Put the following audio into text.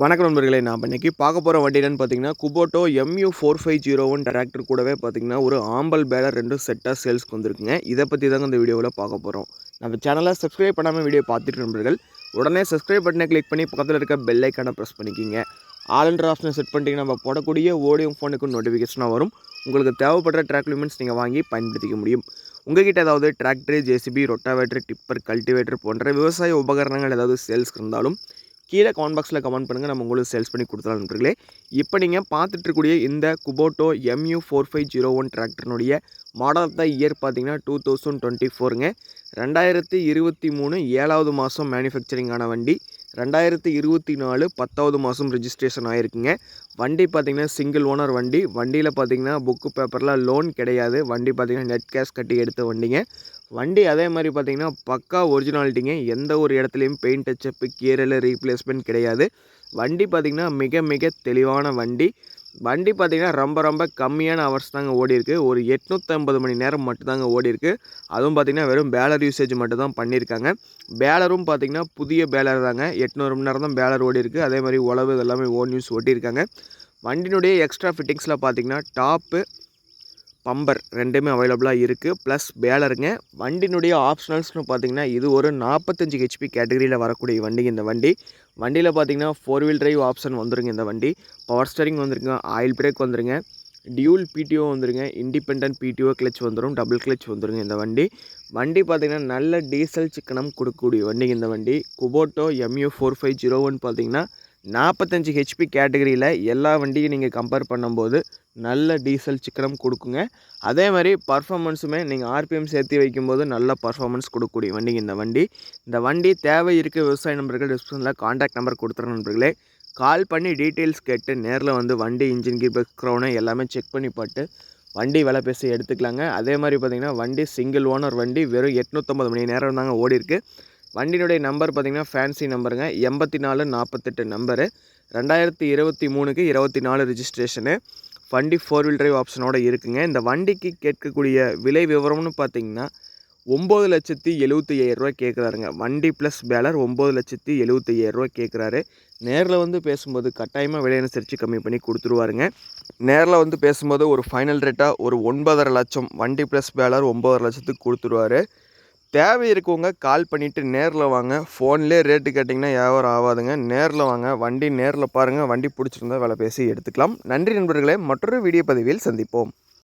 வணக்கம் நண்பர்களே நான் இன்றைக்கி பார்க்க போகிற வண்டி என்னென்னு பார்த்தீங்கன்னா Kubota MU four five zero one tractor கூடவே பார்த்தீங்கன்னா ஒரு ஆம்பல் பேலர் ரெண்டும் செட்டாக சேல்ஸ்க்கு வந்திருக்குங்க. இதை பற்றி தாங்க இந்த வீடியோவில் பார்க்க போகிறோம் நம்ம சேனலை சப்ஸ்கிரைப் பண்ணாமல் வீடியோ பார்த்துட்டு நண்பர்கள் உடனே சப்ஸ்கிரைப் பட்டனை கிளிக் பண்ணி பக்கத்தில் இருக்க பெல் ஐக்கானை ப்ரெஸ் பண்ணிக்கிங்க. ஆல்ன்ற ஆப்ஷனை செட் பண்ணிட்டீங்கன்னா நம்ம போடக்கூடிய ஓடியம் ஃபோனுக்கு நோட்டிஃபிகேஷனாக வரும். உங்களுக்கு தேவைப்படுற ட்ராக் லிமெண்ட்ஸ் நீங்கள் வாங்கி பயன்படுத்திக்க முடியும். உங்ககிட்ட ஏதாவது tractor JCB rotavator tipper cultivator போன்ற விவசாய உபகரணங்கள் ஏதாவது சேல்ஸ்க்கு இருந்தாலும் கீழே கமெண்ட் பாக்ஸில் கமெண்ட் பண்ணுங்கள் நம்ம உங்களுக்கு சேல்ஸ் பண்ணி கொடுத்துலாம் நண்பர்களே. இப்போ நீங்கள் பார்த்துட்ருக்கூடிய இந்த Kubota MU four five zero one டிராக்டர்னுடைய model of the year பார்த்தீங்கன்னா டூ தௌசண்ட் டுவெண்ட்டி ஃபோருங்க ரெண்டாயிரத்தி இருபத்தி மூணு ஏழாவது மாதம் மேனுஃபேக்சரிங்கான வண்டி. ரெண்டாயிரத்தி இருபத்தி நாலு பத்தாவது மாதம் ரிஜிஸ்ட்ரேஷன் ஆகிருக்குங்க வண்டி பார்த்திங்கன்னா சிங்கிள் ஓனர் வண்டி. வண்டியில் பார்த்திங்கன்னா புக்கு பேப்பரில் லோன் கிடையாது. வண்டி பார்த்திங்கன்னா நெட் கேஷ் கட்டி எடுத்த வண்டிங்க. வண்டி அதே மாதிரி பார்த்திங்கன்னா பக்கா ஒரிஜினாலிட்டிங்க எந்த ஒரு இடத்துலையும் பெயிண்ட் டச்சப்பு கீரல் ரீப்ளேஸ்மெண்ட் கிடையாது. வண்டி பார்த்திங்கன்னா மிக மிக தெளிவான வண்டி. வண்டி பார்த்திங்கன்னா ரொம்ப ரொம்ப கம்மியான ஹவர்ஸ் தாங்க ஓடி ஒரு எட்நூற்றம்பது மணி நேரம் மட்டும்தாங்க ஓடி இருக்குது அதுவும் பார்த்திங்கன்னா வெறும் பேலர் யூசேஜ் மட்டும் தான் பண்ணியிருக்காங்க. பேலரும் பார்த்திங்கன்னா புதிய பேலர் தாங்க. எட்நூறு மணி நேரம் தான் பேலர் ஓடி அதே மாதிரி உழவு இதெல்லாமே ஓன் யூஸ் ஓட்டியிருக்காங்க வண்டியினுடைய எக்ஸ்ட்ரா ஃபிட்டிங்ஸில் பார்த்திங்கன்னா டாப்பு பம்பர் ரெண்டுமே அவைலபிளாக இருக்குது ப்ளஸ் பேலருங்க வண்டினுடைய ஆப்ஷனல்ஸ்னு பார்த்தீங்கன்னா இது ஒரு நாற்பத்தஞ்சு ஹெச்பி கேட்டகரியில் வரக்கூடிய வண்டி இந்த வண்டி. வண்டியில் பார்த்தீங்கன்னா ஃபோர் வீல் டிரைவ் ஆப்ஷன் வந்துருங்க இந்த வண்டி. பவர் ஸ்டரிங் வந்துருங்க ஆயில் பிரேக் வந்துருங்க. டியூல் பிடிஓ வந்துருங்க இண்டிபெண்ட் பிடிஓ கிளச் வந்துடும் டபுள் கிளச் வந்துருங்க இந்த வண்டி. வண்டி பார்த்திங்கன்னா நல்ல டீசல் சிக்கனம் கொடுக்கக்கூடிய வண்டி இந்த வண்டி. Kubota MU four five zero one பார்த்தீங்கன்னா நாற்பத்தஞ்சு ஹெச்பி கேட்டகரியில் எல்லா வண்டியும் நீங்கள் கம்பேர் பண்ணும்போது நல்ல டீசல் சிக்கனம் கொடுக்குங்க. அதே மாதிரி பர்ஃபாமன்ஸுமே நீங்கள் ஆர்பிஎம் சேர்த்து வைக்கும்போது நல்ல பர்ஃபாமன்ஸ் கொடுக்கக்கூடிய வண்டிங்க இந்த வண்டி. இந்த வண்டி தேவை இருக்க விவசாய நம்பர்கள் டிஸ்கிரிப்ஷனில் காண்டாக்ட் நம்பர் கொடுத்துற நண்பர்களே கால் பண்ணி டீட்டெயில்ஸ் கேட்டு நேரில் வந்து வண்டி இன்ஜின் கீர் பஸ் க்ரௌனை எல்லாமே செக் பண்ணி போட்டு வண்டி விலை பேசி எடுத்துக்கலாங்க. அதே மாதிரி பார்த்திங்கன்னா வண்டி சிங்கிள் ஓனர் வண்டி வெறும் எட்நூற்றம்பது மணி நேரம் தாங்க ஓடி இருக்குது வண்டியினுடைய நம்பர் பார்த்திங்கன்னா ஃபேன்சி நம்பருங்க. எண்பத்தி நாலு நாற்பத்தெட்டு நம்பரு. ரெண்டாயிரத்தி இருபத்தி மூணுக்கு இருபத்தி நாலு ரிஜிஸ்ட்ரேஷனு வண்டி ஃபோர் வீல் டிரைவ் ஆப்ஷனோட இருக்குங்க. இந்த வண்டிக்கு கேட்கக்கூடிய விலை விவரம்னு பார்த்தீங்கன்னா ஒம்பது லட்சத்தி எழுபத்தி ஐயாயிரரூவா கேட்குறாருங்க. வண்டி ப்ளஸ் பேலர் ஒம்பது லட்சத்தி எழுபத்தி ஐயாயிரரூவா கேட்குறாரு. நேரில் வந்து பேசும்போது கட்டாயமாக விலை அனுசரித்து கம்மி பண்ணி கொடுத்துருவாருங்க. நேரில் வந்து பேசும்போது ஒரு ஃபைனல் ரேட்டாக ஒரு ஒன்பதரை லட்சம் வண்டி ப்ளஸ் பேலர் ஒம்பதரை லட்சத்துக்கு கொடுத்துருவாரு. தேவை இருக்கவங்க கால் பண்ணிவிட்டு நேரில் வாங்க. ஃபோன்லேயே ரேட்டு கேட்டிங்கன்னா வியாபாரம் ஆகாதுங்க நேரில் வாங்க. வண்டி நேரில் பாருங்கள் வண்டி பிடிச்சிருந்தா விலை பேசி எடுத்துக்கலாம். நன்றி நண்பர்களே. மற்றொரு வீடியோ பதிவில் சந்திப்போம்.